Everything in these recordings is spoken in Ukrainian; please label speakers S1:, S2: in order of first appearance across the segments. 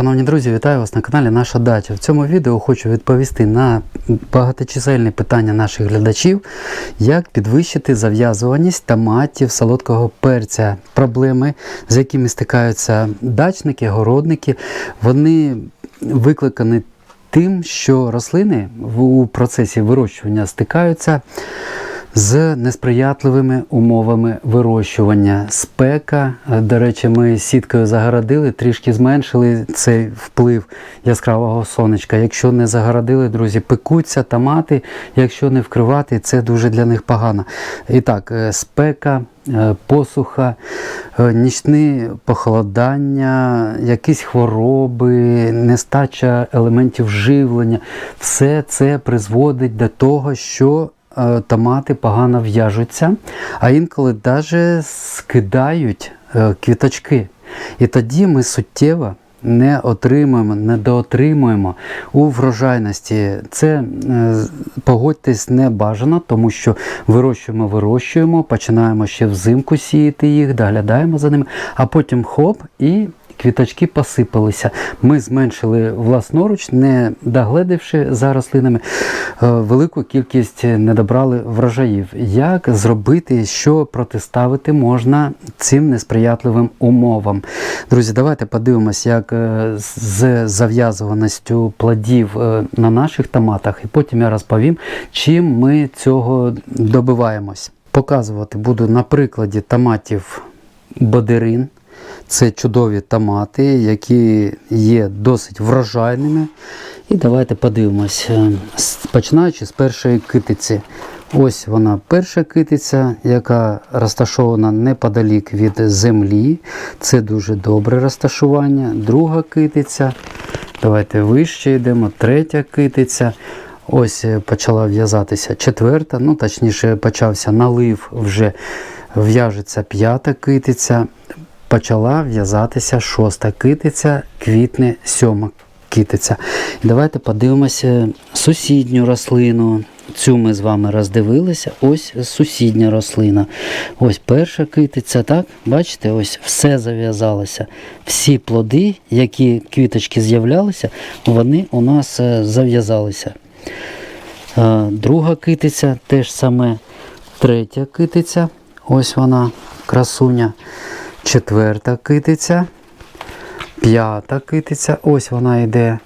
S1: Шановні друзі, вітаю вас на каналі Наша Дача. В цьому відео хочу відповісти на багаточисельні питання наших глядачів, як підвищити зав'язуваність томатів, солодкого перця. Проблеми, з якими стикаються дачники, городники, вони викликані тим, що рослини у процесі вирощування стикаються з несприятливими умовами вирощування. Спека, е, до речі, ми сіткою загородили, трішки зменшили цей вплив яскравого сонечка. Якщо не загородили, друзі, пекуться томати, якщо не вкривати, це дуже для них погано. І так, е, спека. е, Посуха, нічні похолодання, якісь хвороби, нестача елементів живлення, все це призводить до того, що томати погано в'яжуться, а інколи навіть скидають е, квіточки. І тоді ми суттєво не отримуємо, не доотримуємо у врожайності. Це е, погодьтесь не бажано, тому що вирощуємо, вирощуємо, починаємо ще взимку сіяти їх, доглядаємо за ними, а потім хоп і квіточки посипалися. Ми зменшили власноруч, не догледавши за рослинами, е, велику кількість не добрали врожаїв. Як зробити, що протиставити можна цим несприятливим умовам? Друзі, давайте подивимось, як е, з зав'язуваністю плодів е, на наших томатах, і потім я розповім, чим ми цього добиваємось. Показувати буду на прикладі томатів Бодерин. Це чудові томати, які є досить врожайними. І давайте подивимося, починаючи з першої китиці. Ось вона перша китиця, яка розташована неподалік від землі. Це дуже добре розташування. Друга китиця. Давайте вище йдемо. Третя китиця. Ось е, почала в'язатися четверта, ну точніше почався налив, вже в'яжеться п'ята китиця почала в'язатися шоста китиця, квітне сьома китиця. І давайте подивимося сусідню рослину. Цю ми з вами роздивилися. Ось сусідня рослина. Ось перша китиця, так? Бачите, ось все зав'язалося. Всі плоди, які квіточки з'являлися, вони у нас е, зав'язалися. Е, Друга китиця теж саме. Третя китиця. Ось вона, красуня четверта китиця, п'ята китиця, ось вона йде,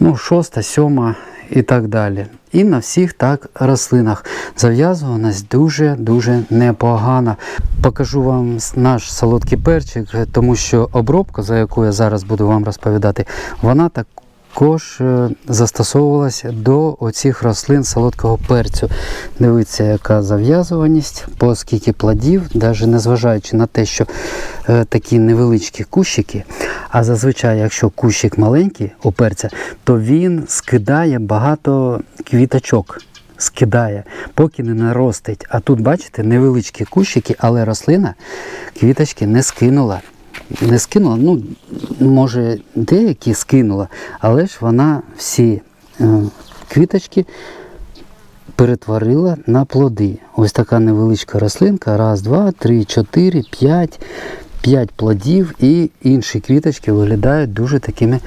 S1: ну, шоста, сьома і так далі. І на всіх так рослинах зав'язуваність дуже-дуже непогана. Покажу вам наш солодкий перчик, тому що обробка, за яку я зараз буду вам розповідати, вона також е, застосовувалася до оцих рослин солодкого перцю. Дивіться, яка зав'язуваність, по скільки плодів, навіть незважаючи на те, що е, такі невеличкі кущики. А зазвичай, якщо кущик маленький у перця, то він скидає багато квіточок. Скидає, поки не наростить. А тут, бачите, невеличкі кущики, але рослина квіточки не скинула. Не скинула, ну, може, деякі скинула, але ж вона всі е, квіточки перетворила на плоди. Ось така невеличка рослинка. Раз, два, три, чотири, п'ять. П'ять плодів і інші квіточки виглядають дуже такими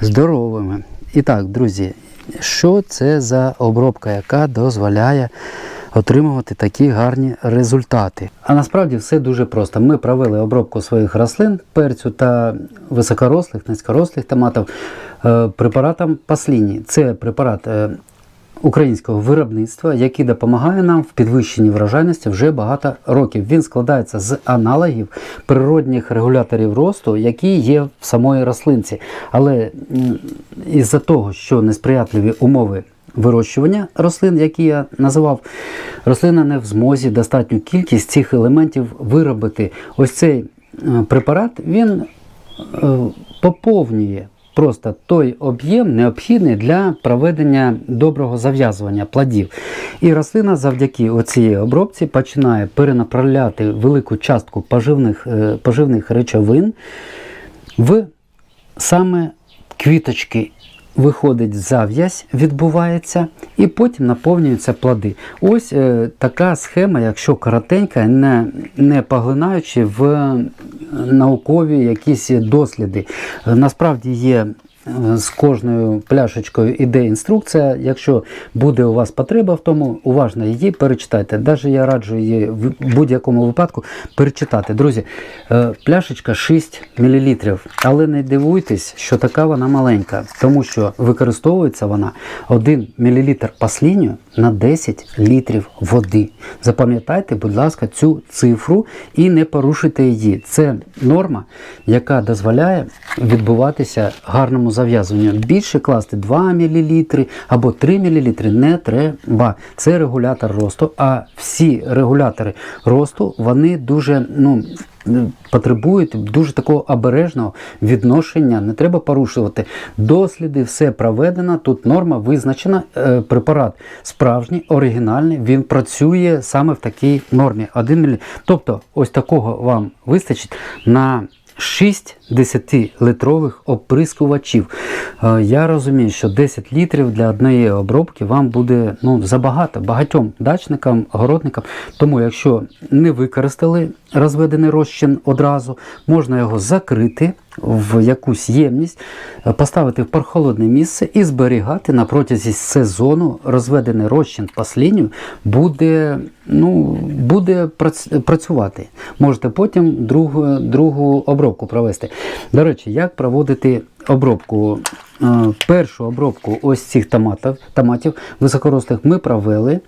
S1: здоровими. І так, друзі, що це за обробка, яка дозволяє отримувати такі гарні результати? А насправді все дуже просто. Ми провели обробку своїх рослин, перцю та високорослих, низькорослих томатів е, препаратом Пасліні. Це препарат. е, українського виробництва, який допомагає нам в підвищенні врожайності вже багато років. Він складається з аналогів природних регуляторів росту, які є в самої рослинці. Але із-за того, що несприятливі умови вирощування рослин, які я називав, рослина не в змозі достатню кількість цих елементів виробити. Ось цей е, препарат він е, поповнює просто той об'єм необхідний для проведення доброго зав'язування плодів. І рослина завдяки оцій обробці починає перенаправляти велику частку поживних, е, поживних речовин в саме квіточки. Виходить зав'язь, відбувається, і потім наповнюються плоди. Ось е, така схема, якщо коротенька, не, не поглинаючи в наукові якісь досліди. Насправді є. Е, З кожною пляшечкою іде інструкція. Якщо буде у вас потреба в тому, уважно її перечитайте. Навіть я раджу її в будь-якому випадку перечитати. Друзі, е, пляшечка 6 мл. Але не дивуйтесь, що така вона маленька, тому що використовується вона 1 мл паслінню на 10 літрів води. Запам'ятайте, будь ласка, цю цифру і не порушуйте її. Це норма, яка дозволяє відбуватися гарному зав'язуванню. Більше класти 2 мл або 3 мл не треба. Це регулятор росту. А всі регулятори росту вони дуже ну, потребують дуже такого обережного відношення. Не треба порушувати. Досліди, все проведено. Тут норма визначена. Е, Препарат справжній, оригінальний. Він працює саме в такій нормі. 1 мл. Тобто, ось такого вам вистачить на 6 10-литрових оприскувачів. Е, Я розумію, що 10 літрів для однієї обробки вам буде ну, забагато багатьом дачникам, городникам. Тому, якщо не використали розведений розчин одразу, можна його закрити в якусь ємність, е, поставити в прохолодне місце і зберігати на протязі сезону розведений розчин паслінню буде, ну, буде працювати. Можете потім другу, другу обробку провести. До речі, як проводити обробку? Е, Першу обробку ось цих томатів, томатів високорослих ми провели,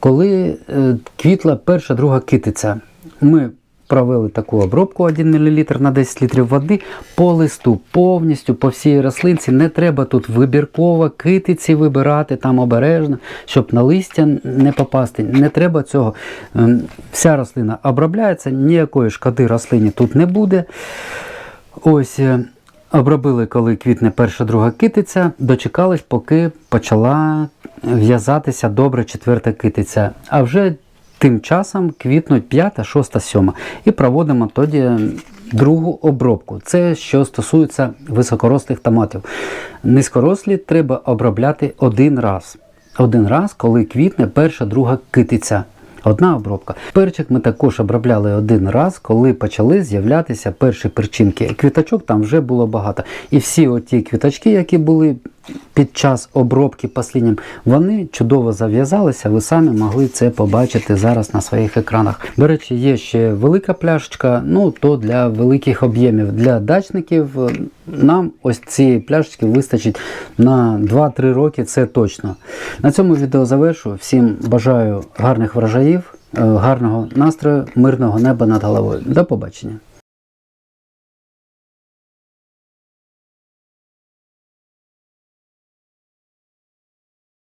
S1: коли е, квітла перша друга китиця. Ми провели таку обробку 1 мл на 10 літрів води по листу, повністю по всій рослинці. Не треба тут вибірково китиці вибирати там обережно, щоб на листя не попасти. Не треба цього. Ем, Вся рослина обробляється, ніякої шкоди рослині тут не буде. Ось. е, Обробили, коли квітне перша друга китиця, дочекались, поки почала в'язатися добре четверта китиця. А вже тим часом квітнуть п'ята, шоста, сьома. І проводимо тоді другу обробку. Це що стосується високорослих томатів. Низькорослі треба обробляти один раз. Один раз, коли квітне перша друга китиця. Одна обробка. Перчик ми також обробляли один раз, коли почали з'являтися перші перчинки. Квіточок там вже було багато. І всі оті квіточки, які були під час обробки паслінням, вони чудово зав'язалися. Ви самі могли це побачити зараз на своїх екранах. До речі, є ще велика пляшечка, ну то для великих об'ємів. Для дачників е, нам ось цієї пляшечки вистачить на 2-3 роки, це точно. На цьому відео завершу. Всім бажаю гарних врожаїв, е, гарного настрою, мирного неба над головою. До побачення.